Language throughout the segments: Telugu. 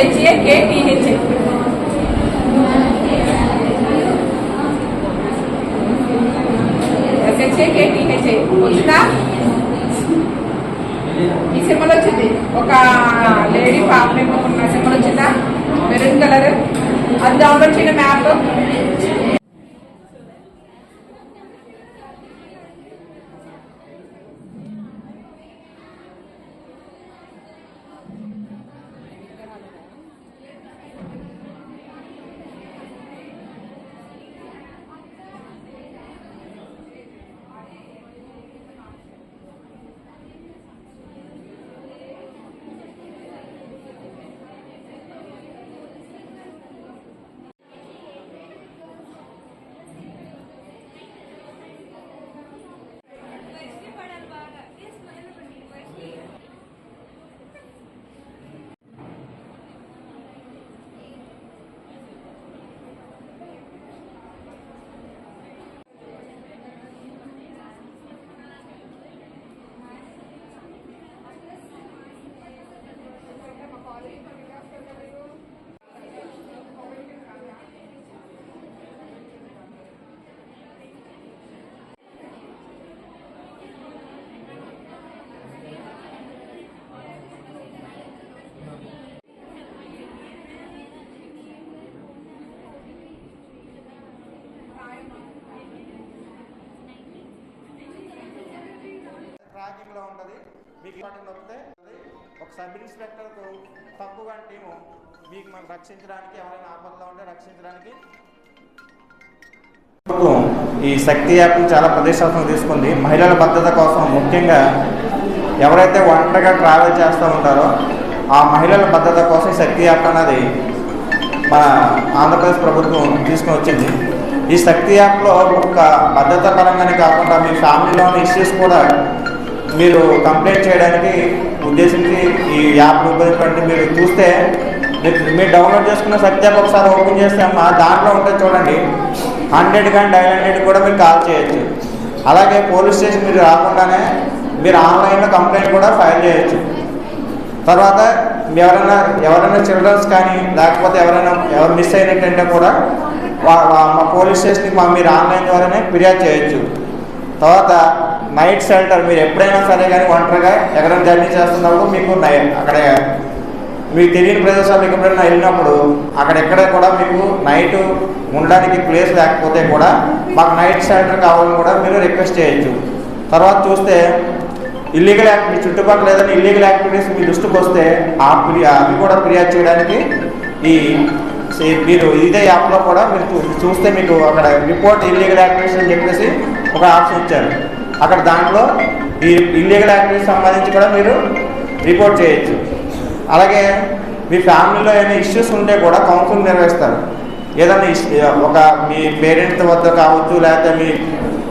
హెచ్ఏ కేటీహెచ్ఏ ఎస్హెచ్ఏ కేటీహెచ్ఏ వచ్చిందా ఈ సింబల్ వచ్చింది. ఒక లేడీ పాప ఉన్న సింబల్ వచ్చిందా? Maroon colour. అది డౌన్లోడ్ చేయడం మ్యాప్ ట్రాకింగ్లో మీకు ఇంపార్టెంట్ వస్తే ఒక సబ్ ఇన్స్పెక్టర్ తక్కువగా టీము మీకు మనం రక్షించడానికి ఎవరైనా ఆపదలో ఉంటే రక్షించడానికి ఈ శక్తి యాప్ని చాలా ప్రదేశాలను తీసుకుంది. మహిళల భద్రత కోసం ముఖ్యంగా ఎవరైతే ఒంటరిగా ట్రావెల్ చేస్తూ ఉంటారో ఆ మహిళల భద్రత కోసం శక్తి యాప్ అనేది మన ఆంధ్రప్రదేశ్ ప్రభుత్వం తీసుకుని వచ్చింది. ఈ శక్తి యాప్లో ఒక భద్రత పరంగానే కాకుండా మీ ఫ్యామిలీలోని ఇష్యూస్ కూడా మీరు కంప్లైంట్ చేయడానికి ఉద్దేశించి ఈ యాప్ రూపొందించండి మీరు చూస్తే మీరు మీరు డౌన్లోడ్ చేసుకున్న సత్యాప్ ఒకసారి ఓపెన్ చేస్తే అమ్మా దాంట్లో ఉంటుంది చూడండి హండ్రెడ్ కానీ డైల్ హండ్రెడ్ కూడా మీరు కాల్ చేయొచ్చు. అలాగే పోలీస్ స్టేషన్ మీరు రాకుండానే మీరు ఆన్లైన్లో కంప్లైంట్ కూడా ఫైల్ చేయొచ్చు. తర్వాత ఎవరైనా ఎవరైనా చిల్డ్రన్స్ కానీ లేకపోతే ఎవరైనా ఎవరు మిస్ అయినట్టంటే కూడా మా పోలీస్ స్టేషన్కి మా మీరు ఆన్లైన్ ద్వారానే ఫిర్యాదు చేయొచ్చు. తర్వాత నైట్ షెల్టర్ మీరు ఎప్పుడైనా సరే కానీ ఒంటరిగా ఎక్కడైనా జర్నీ చేస్తున్నప్పుడు మీకు నైట్ అక్కడ మీకు తెలియని ప్రదేశాలకు ఎప్పుడైనా వెళ్ళినప్పుడు అక్కడ ఎక్కడ కూడా మీకు నైట్ ఉండడానికి ప్లేస్ లేకపోతే కూడా మాకు నైట్ షెల్టర్ కావాలని కూడా మీరు రిక్వెస్ట్ చేయొచ్చు. తర్వాత చూస్తే ఇల్లీగల్ యాక్ట్ మీ చుట్టుపక్కల ఏదైనా ఇల్లీగల్ యాక్టివిటీస్ మీ దృష్టికి వస్తే ఆ ఫిర్యా అవి కూడా ఫిర్యాదు చేయడానికి ఈ మీరు ఇదే యాప్లో కూడా మీరు చూ- చూస్తే మీకు అక్కడ రిపోర్ట్ ఇల్లీగల్ యాక్టివిటీస్ అని చెప్పేసి ఒక ఆప్షన్ ఇచ్చారు. అక్కడ దాంట్లో ఈ ఇల్లీగల్ యాక్టివిటీ సంబంధించి కూడా మీరు రిపోర్ట్ చేయొచ్చు. అలాగే మీ ఫ్యామిలీలో ఏమైనా ఇష్యూస్ ఉంటే కూడా కౌన్సిలింగ్ నిర్వహిస్తారు. ఏదైనా ఒక మీ పేరెంట్స్ వద్ద కావచ్చు లేకపోతే మీ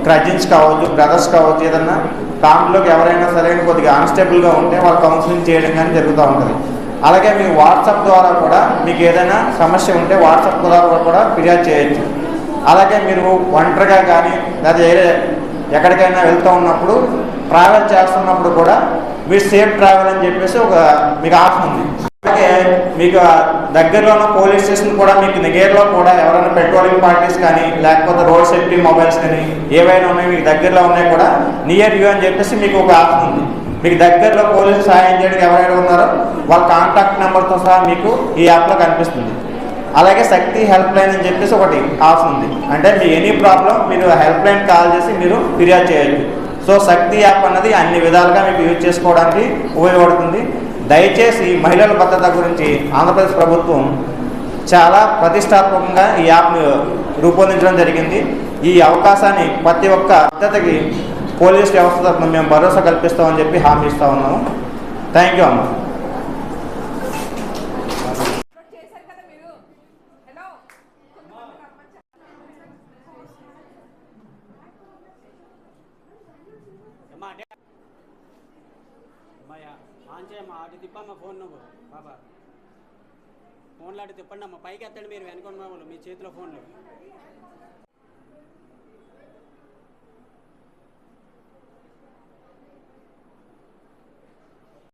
కజిన్స్ కావచ్చు బ్రదర్స్ కావచ్చు ఏదన్నా ఫ్యామిలీలోకి ఎవరైనా సరైన కొద్దిగా అన్స్టేబుల్గా ఉంటే వాళ్ళు కౌన్సిలింగ్ చేయడం కానీ జరుగుతూ ఉంటుంది. అలాగే మీ వాట్సాప్ ద్వారా కూడా మీకు ఏదైనా సమస్య ఉంటే వాట్సాప్ ద్వారా కూడా ఫిర్యాదు చేయొచ్చు. అలాగే మీరు ఒంటరిగా కానీ లేదా వేరే ఎక్కడికైనా వెళ్తూ ఉన్నప్పుడు ట్రావెల్ చేస్తున్నప్పుడు కూడా మీరు సేఫ్ ట్రావెల్ అని చెప్పేసి ఒక మీకు ఆప్షన్ ఉంది. అలాగే మీకు దగ్గరలో ఉన్న పోలీస్ స్టేషన్ కూడా మీకు నిగేర్లో కూడా ఎవరైనా పెట్రోలింగ్ పార్టీస్ కానీ లేకపోతే రోడ్ సేఫ్టీ మొబైల్స్ కానీ ఏవైనా ఉన్నాయి మీకు దగ్గరలో ఉన్నాయి కూడా నియర్ యూ అని చెప్పేసి మీకు ఒక ఆప్షన్ ఉంది. మీకు దగ్గరలో పోలీసు సహాయం చేయడానికి ఎవరైనా ఉన్నారో వాళ్ళ కాంటాక్ట్ నెంబర్తో సహా మీకు ఈ యాప్లో కనిపిస్తుంది. అలాగే శక్తి హెల్ప్ లైన్ అని చెప్పేసి ఒకటి ఆఫ్ ఉంది. అంటే మీ ఎనీ ప్రాబ్లం మీరు హెల్ప్ లైన్ కాల్ చేసి మీరు ఫిర్యాదు చేయొచ్చు. సో శక్తి యాప్ అన్నది అన్ని విధాలుగా మీకు యూజ్ చేసుకోవడానికి ఉపయోగపడుతుంది. దయచేసి మహిళల భద్రత గురించి ఆంధ్రప్రదేశ్ ప్రభుత్వం చాలా ప్రతిష్టాత్మకంగా ఈ యాప్ను రూపొందించడం జరిగింది. ఈ అవకాశాన్ని ప్రతి ఒక్క భద్రతకి పోలీస్ వ్యవస్థ తరఫున మేము భరోసా కల్పిస్తామని చెప్పి హామీ ఇస్తా ఉన్నాము. థ్యాంక్ యూ అమ్మ. అమ్మాయ్యా ఆన్ చేయమ్మా అటు తిప్పమ్మా ఫోన్ నువ్వు. బాబా. ఫోన్లు అటు తిప్పండి అమ్మా. పైకి ఎత్తండి మీరు వెనుకొన్న వాళ్ళు మీ చేతిలో ఫోన్లు.